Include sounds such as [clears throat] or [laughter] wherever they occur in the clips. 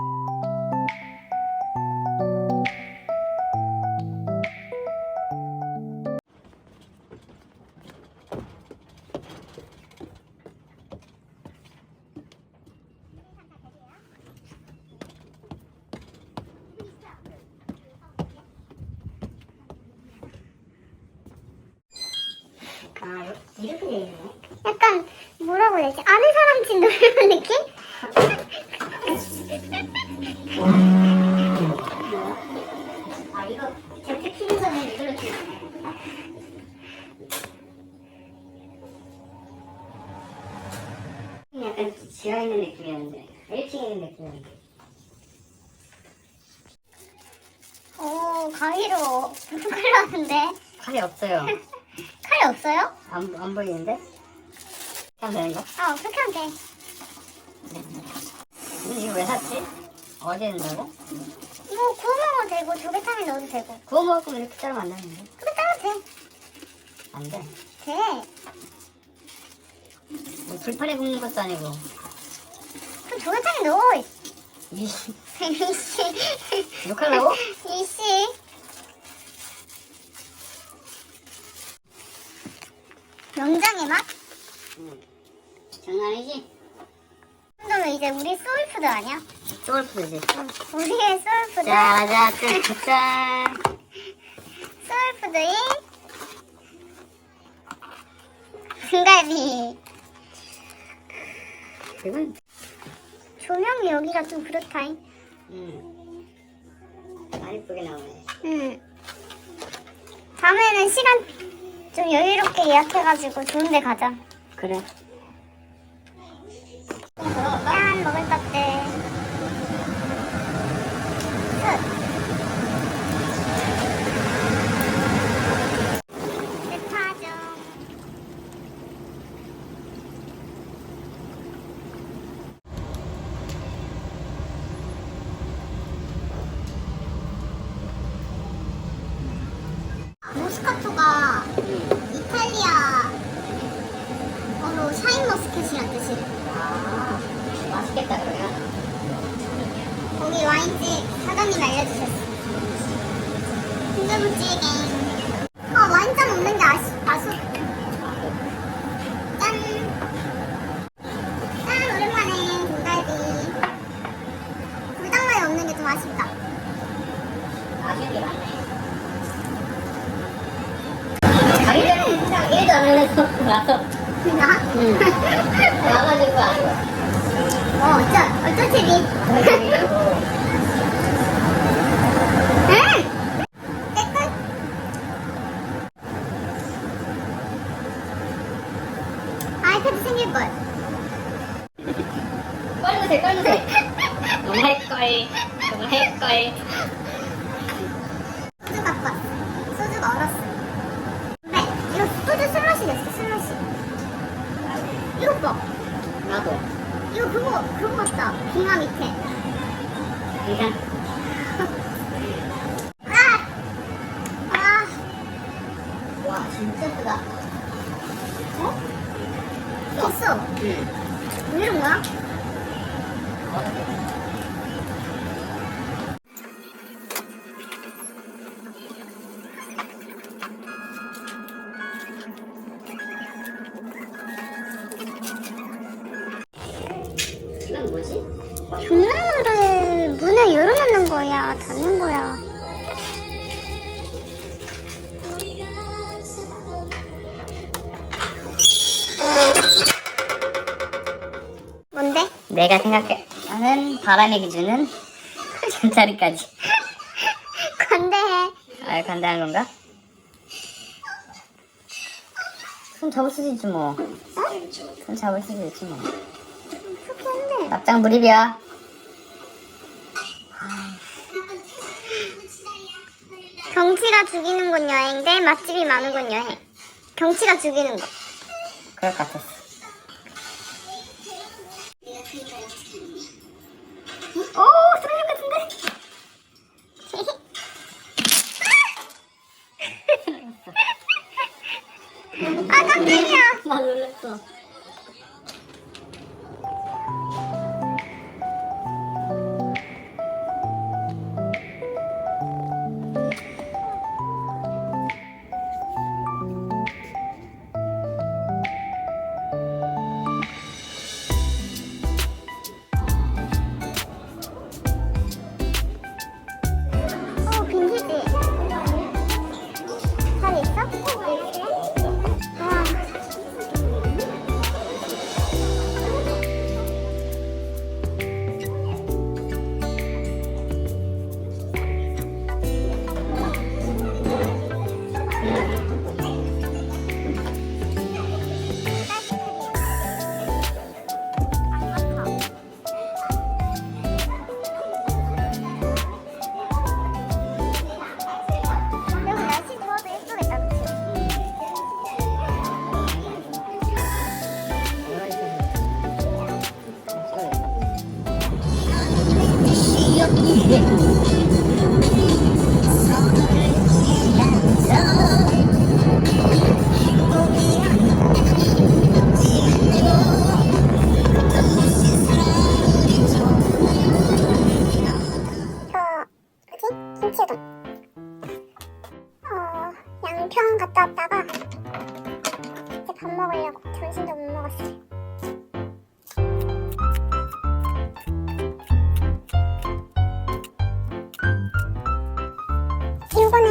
아. 약간 뭐라고 해야 되지? 아는 사람 집 놀이하는 느낌? [laughs] 아, 이거 거는 이걸로 키는 약간 지하 있는 느낌이었는데 1층에 있는 느낌이었는데 오 가위로 부끄러운데 칼이 없어요 칼이 없어요? 안, 안 보이는데? 하면 되는 거? 아 그렇게 하면 돼 이거 왜 샀지? 어디에 넣는다고? 뭐 구워 먹어도 되고 조개탕에 넣어도 되고 구워 먹으면 이렇게 자르면 안 되는데 그렇게 따도 안 돼. 돼 돼. 뭐 불판에 굽는 것도 아니고 그럼 조개탕에 넣어 이씨 [laughs] 이씨 욕하려고? [laughs] 이씨 명장의 맛? 장난이지? 그러면 이제 우리 소울푸드 아니야? 소울푸드지. 우리의 소울푸드. 짜자 짠 소울푸드인 등갈비. 이건 조명이 여기가 좀 그렇다잉. 음. 안 이쁘게 나오네. 응 다음에는 시간 좀 여유롭게 예약해가지고 좋은 데 가자. 그래 짠 먹을 것들 끝 백화점 모스카토가 이탈리아어로 샤인머스켓이란 뜻이래 아 맛있겠다 그러면 거기 와인집 사장님 알려주셨어. 순두부찌개. 아 와인잔 없는 게 아쉬, 아쉬. 짠. 짠 오랜만에 불갈비. 불닭만이 없는 게 좀 아쉽다. 아쉬운 게 많네 생각 1도 안 하면서 와서 나? 응 [laughs] 와가지고 안어 어쩌 어쩌지리. 응. 깨끗. 아이패드 생길 걸. 껄무새 껄무새 너무 할걸 너무 나도 이거 그거, 그거 같다. 빙하 밑에. 아! 거야, 닫는 거야. 뭔데? 내가 생각하는 바람의 기준은 [laughs] 잠자리까지 건대해. 아 간단한 건가? 손 잡을 수도 있지 뭐. 손 잡을 수도 있지 뭐. 그렇게 한대. 납작 무립이야. 경치가 죽이는 곳 여행 대 맛집이 많은 곳 여행. 경치가 죽이는 거. 그럴 것 같았어. 오, 쓰러질 것 같은데? [laughs] 아 깜짝이야. 나 놀랐어.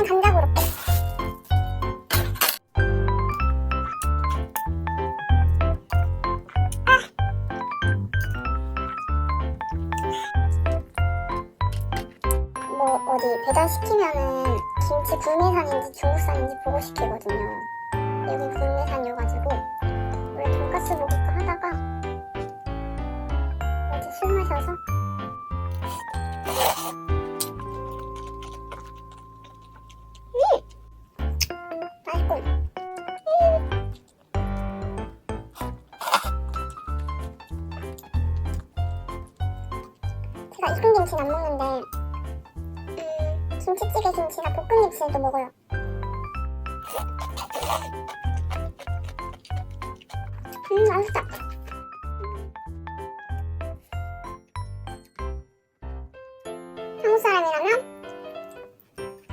감자 고로 김치찌개 김치나 볶음 김치도 먹어요. 음, 맛있다. 한국 사람이라면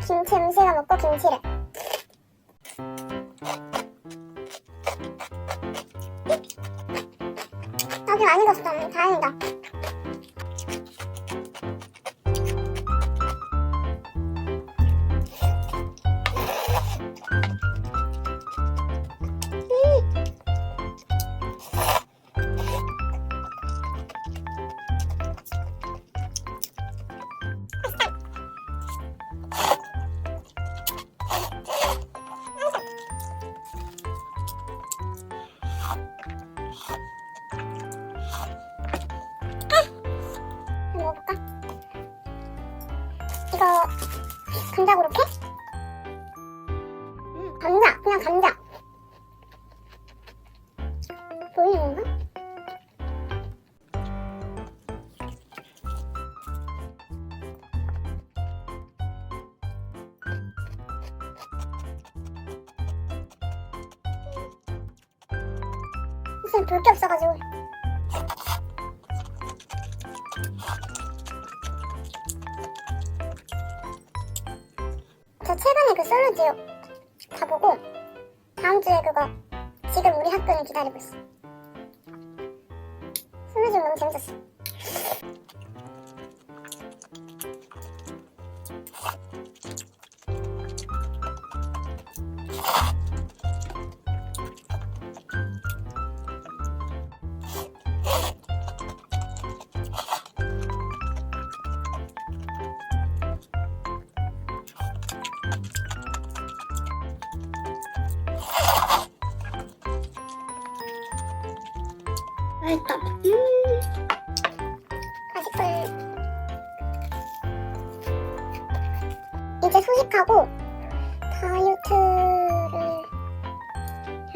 김치 음식을 먹고 김치를. 여기 많이 갔어. 다행이다. 무슨 볼게 없어가지고. 저 최근에 그 솔로 지옥 다 보고 다음 주에 그거 지금 우리 학교는 기다리고 있어. 솔로 지옥 너무 재밌었어.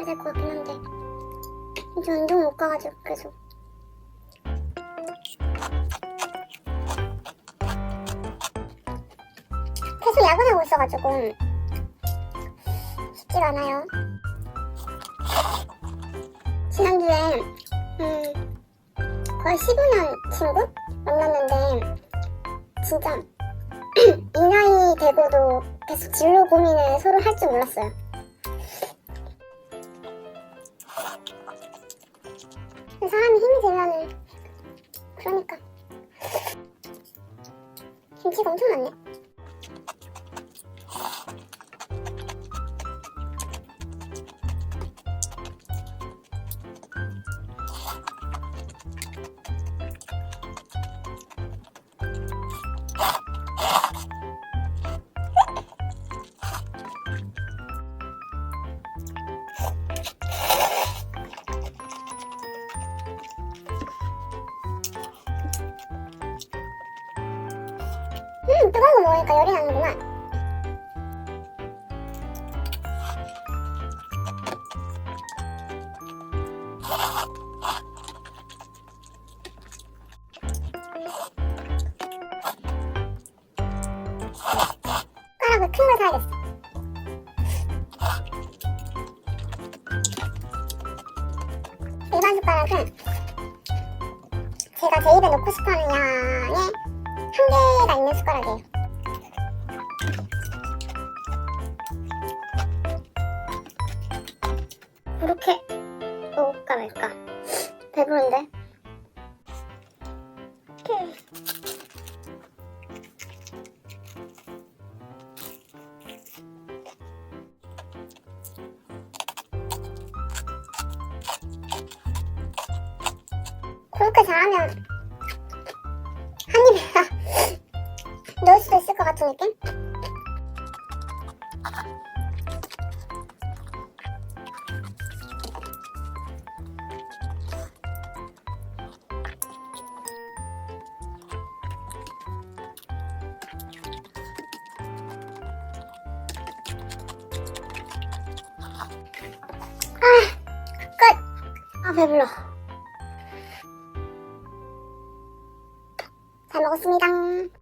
될 것 같긴 한데 이제 운동 못 가가지고 계속. 계속 야근하고 있어가지고 쉽지가 않아요. 지난주에 음, 거의 15년 친구 만났는데 진짜 [clears throat] 이 나이 되고도 계속 진로 고민을 서로 할 줄 몰랐어요. 사람이 힘이 되면은 그러니까 김치가 엄청 많네. 음, 뜨거운 거 먹으니까 열이 나는구만. 걸 사야겠어. 일반 숟가락은 제가 제 입에 넣고 싶어하는 양의 한계가 있는 숟가락이에요. 이렇게 먹을까 말까. 배부른데? 음. 그렇게 잘하면 느낌? 아, 끝! 아, 배불러.